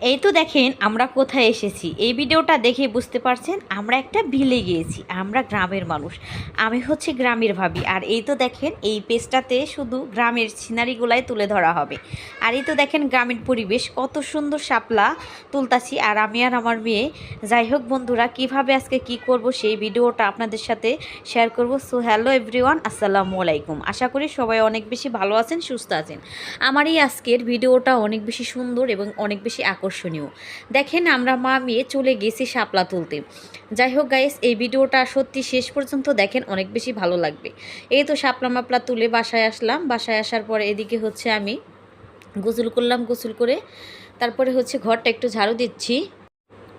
এই তো দেখেন আমরা কোথায় এসেছি। এই ভিডিওটা দেখে বুঝতে পারছেন, আমরা একটা ভিলে গিয়েছি, আমরা গ্রামের মানুষ। আমি হচ্ছে গ্রামের ভাবি, আর এই তো দেখেন এই পেজটাতে শুধু গ্রামের সিনারিগুলাই তুলে ধরা হবে। আর এই তো দেখেন গ্রামীণ পরিবেশ, কত সুন্দর শাপলা তুলতাছি, আর আমি আর আমার মেয়ে। যাই হোক বন্ধুরা, কীভাবে আজকে কি করব সেই ভিডিওটা আপনাদের সাথে শেয়ার করব। সো হ্যালো এভরিওয়ান আসসালামু আলাইকুম। আশা করি সবাই অনেক বেশি ভালো আছেন, সুস্থ আছেন। আমার এই আজকের ভিডিওটা অনেক বেশি সুন্দর এবং অনেক বেশি আকর্ষণীয়। দেখেন আমরা মা মেয়ে চলে গেছি শাপলা তুলতে। যাই হোক গাইস এই ভিডিওটা সত্যি শেষ পর্যন্ত দেখেন, অনেক বেশি ভালো লাগবে। এই তো শাপলা মাপলা তুলে বাসায় আসলাম। বাসায় আসার পর এদিকে হচ্ছে আমি গোসল করলাম, গোসল করে তারপরে হচ্ছে ঘরটা একটু ঝাড়ু দিচ্ছি।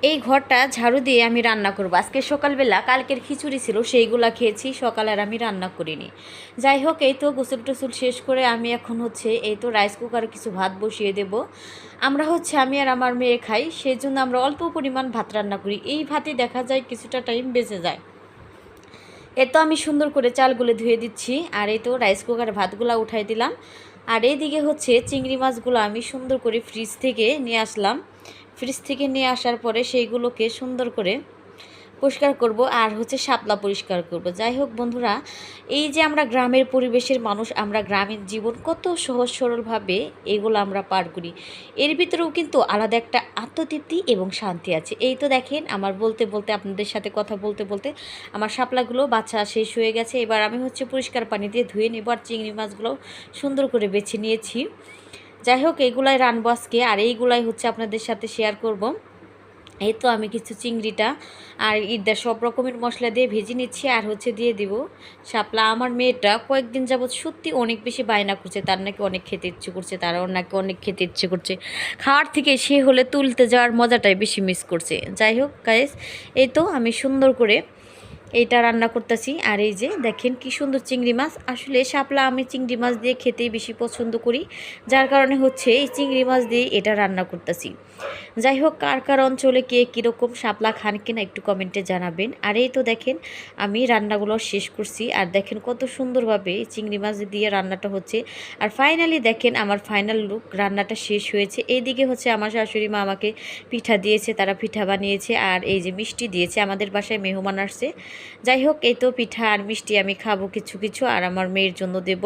এই ঘরটা ঝাড়ু দিয়ে আমি রান্না করব। আজকে সকালবেলা কালকের খিচুড়ি ছিল, সেইগুলা খেয়েছি, সকাল আর আমি রান্না করিনি। যাই হোক, এই তো গোসল টোসল শেষ করে আমি এখন হচ্ছে এই তো রাইস কুকারে কিছু ভাত বসিয়ে দেব। আমরা হচ্ছে, আমি আর আমার মেয়ে খাই সেই জন্য আমরা অল্প পরিমাণ ভাত রান্না করি। এই ভাতে দেখা যায় কিছুটা টাইম বেঁচে যায়। এ তো আমি সুন্দর করে চালগুলো ধুয়ে দিচ্ছি, আর এই তো রাইস কুকারে ভাতগুলো উঠাই দিলাম। আর এইদিকে হচ্ছে চিংড়ি মাছগুলো আমি সুন্দর করে ফ্রিজ থেকে নিয়ে আসলাম। ফ্রিজ থেকে নিয়ে আসার পরে সেইগুলোকে সুন্দর করে পরিষ্কার করব আর হচ্ছে শাপলা পরিষ্কার করব। যাই হোক বন্ধুরা, এই যে আমরা গ্রামের পরিবেশের মানুষ, আমরা গ্রামীণ জীবন কত সহজ সরলভাবে এগুলো আমরা পার করি। এর ভিতরেও কিন্তু আলাদা একটা আত্মতৃপ্তি এবং শান্তি আছে। এই তো দেখেন, আমার বলতে বলতে, আপনাদের সাথে কথা বলতে বলতে আমার শাপলাগুলো বাচ্চা শেষ হয়ে গেছে। এবার আমি হচ্ছে পরিষ্কার পানি দিয়ে ধুয়ে নেব আর চিংড়ি মাছগুলো সুন্দর করে বেছে নিয়েছি। যাই হোক এইগুলাই রানবো আজকে আর এইগুলাই হচ্ছে আপনাদের সাথে শেয়ার করব। এই তো আমি কিছু চিংড়িটা আর ঈদটা সব রকমের মশলা দিয়ে ভেজে নিচ্ছি আর হচ্ছে দিয়ে দিব শাপলা। আমার মেয়েটা কয়েকদিন যাবৎ সত্যি অনেক বেশি বায়না করছে, তার নাকি অনেক খেতে ইচ্ছে করছে, তারাও নাকি অনেক খেতে ইচ্ছে করছে। খাওয়ার থেকে সে হলে তুলতে যাওয়ার মজাটাই বেশি মিস করছে। যাই হোক গাইস এই তো আমি সুন্দর করে এইটা রান্না করতেছি। আর এই যে দেখেন কি সুন্দর চিংড়ি মাছ। আসলে শাপলা আমি চিংড়ি মাছ দিয়ে খেতেই বেশি পছন্দ করি। যার কারণে হচ্ছে এই চিংড়ি মাছ দিয়ে এটা রান্না করতেছি। যাই হোক, কার কার অঞ্চলে কে কীরকম শাপলা খান কিনা একটু কমেন্টে জানাবেন। আর এই তো দেখেন, আমি রান্নাগুলো শেষ করছি। আর দেখেন কত সুন্দরভাবে এই চিংড়ি মাছ দিয়ে রান্নাটা হচ্ছে। আর ফাইনালি দেখেন আমার ফাইনাল লুক, রান্নাটা শেষ হয়েছে। এইদিকে হচ্ছে আমার শাশুড়ি মা আমাকে পিঠা দিয়েছে, তারা পিঠা বানিয়েছে। আর এই যে মিষ্টি দিয়েছে, আমাদের বাসায় মেহমান আসছে। যাই হোক, এই তো পিঠা আর মিষ্টি আমি খাব কিছু কিছু, আর আমার মেয়ের জন্য দেব।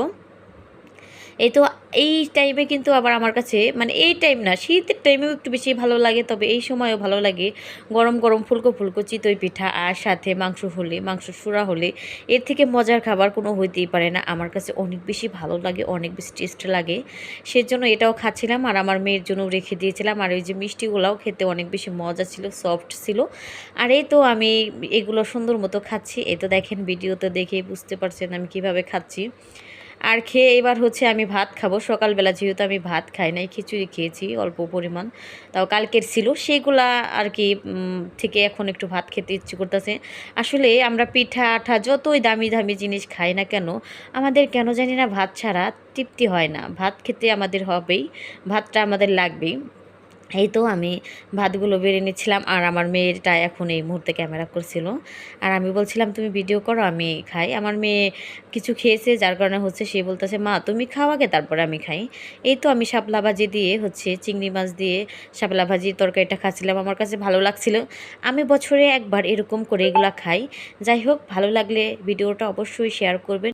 এই তো এই টাইমে কিন্তু আবার আমার কাছে মানে এই টাইম না, শীতের টাইমেও একটু বেশি ভালো লাগে, তবে এই সময়ও ভালো লাগে। গরম গরম ফুলকো ফুলকো চিতই পিঠা আর সাথে মাংস হলে, মাংস সুরা হলে, এর থেকে মজার খাবার কোনো হইতেই পারে না। আমার কাছে অনেক বেশি ভালো লাগে, অনেক বেশি টেস্ট লাগে। সেজন্য এটাও খাচ্ছিলাম আর আমার মেয়ের জন্য রেখে দিয়েছিলাম। আর ওই যে মিষ্টিগুলোও খেতে অনেক বেশি মজা ছিল সফট ছিল। আর এই তো আমি এগুলো সুন্দর মতো খাচ্ছি। এই তো দেখেন ভিডিওতে দেখে বুঝতে পারছেন আমি কীভাবে খাচ্ছি। আর খেয়ে এবার হচ্ছে আমি ভাত খাব। সকালবেলা যেহেতু আমি ভাত খাই নাই, খিচুড়ি খেয়েছি, অল্প পরিমাণ। তাও কালকের ছিল, সেগুলা আর কি থেকে এখন একটু ভাত খেতে ইচ্ছে করতেছে। আসলে আমরা পিঠা আঠা যতই দামি দামি জিনিস খাই না কেন, আমাদের কেন জানি না ভাত ছাড়া তৃপ্তি হয় না। ভাত খেতে আমাদের হবেই, ভাতটা আমাদের লাগবেই। এই তো আমি ভাতগুলো বেড়ে নিচ্ছিলাম আর আমার মেয়েটা এখন এই মুহূর্তে ক্যামেরা করছিল। আর আমি বলছিলাম, তুমি ভিডিও করো, আমি খাই। আমার মেয়ে কিছু খেয়েছে, যার কারণে হচ্ছে সে বলতেছে, মা, তুমি খাও আগে, তারপরে আমি খাই। এই তো আমি শাপলা ভাজি দিয়ে হচ্ছে চিংড়ি মাছ দিয়ে শাপলা ভাজির তরকারিটা খাচ্ছিলাম। আমার কাছে ভালো লাগছিল। আমি বছরে একবার এরকম করে এগুলা খাই। যাই হোক, ভালো লাগলে ভিডিওটা অবশ্যই শেয়ার করবেন।